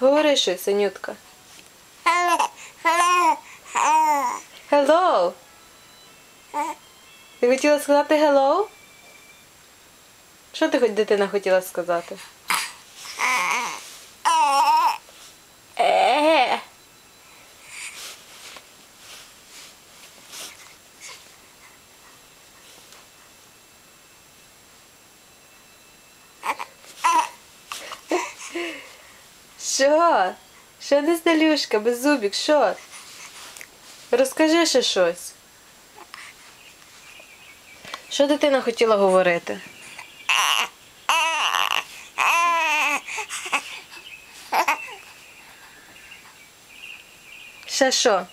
Говори щось, синютка. Hello. Ти хотіла сказати hello? Що ти хоч дитина хотіла сказати? Що? Що не здалюшка, беззубік, що? Розкажи ще щось. Що дитина хотіла говорити? Ще що?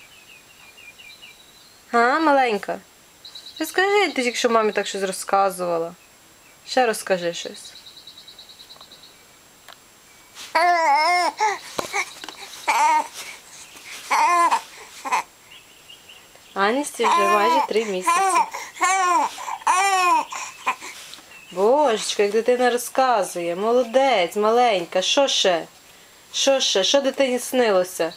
А, маленька? Розкажи ти, якщо мамі так щось розказувала. Ще розкажи щось. Аністі вже майже три місяці. Божечко, як дитина розказує. Молодець, маленька. Що ще? Що ще? Що дитині снилося?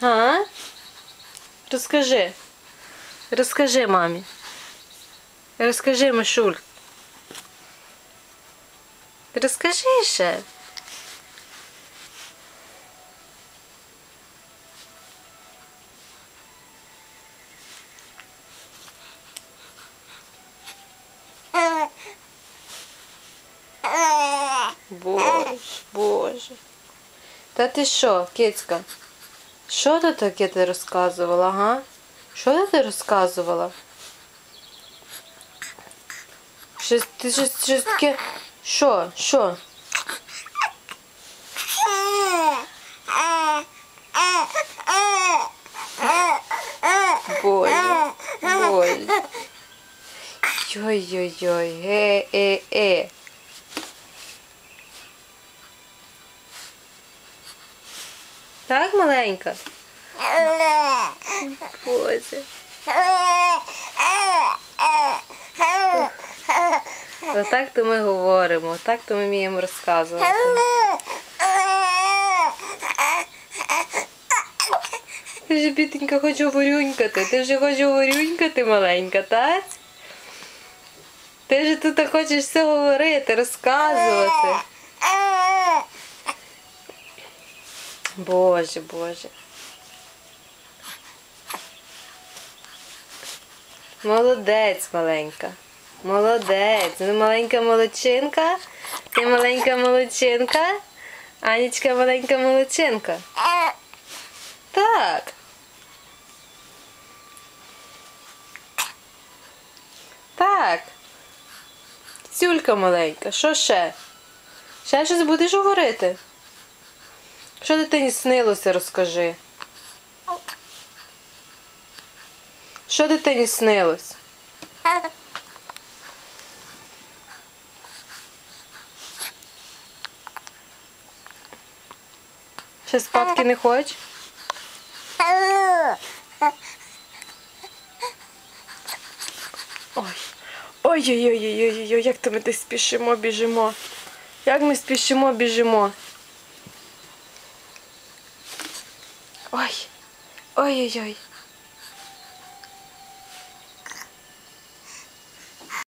А? Розкажи. Розкажи мамі. Розкажи, Машуль. Розкажи ще. Боже, боже. Та ти що, кицька? Що ти таке ти розказувала, га? Що ти розказувала? Щось, ти щось, щось таке. Що? Що? Боже, боже. Йой-йой-йой, е, Так, маленька? Боже. Отак то ми говоримо, так то ми вміємо розказувати. Ти вже бітенька хоче говорюнькати, ти вже хочеш говорюнькати маленька, так? Ти вже тут хочеш все говорити, розказувати. Боже, боже. Молодець, маленька. Молодець. Ну, маленька молодчинка. Ти маленька молодчинка. Анічка маленька молодчинка. Так. Так. Цюлька маленька. Що ще? Ще щось будеш говорити? Що дитині снилося, розкажи. Що дитині снилось? Ще спадки не хочеш? Ой. Ой-ой-ой-ой-ой, як то ми десь спішимо, біжимо. Як ми спішимо, біжимо. Ой. Ой-ой-ой.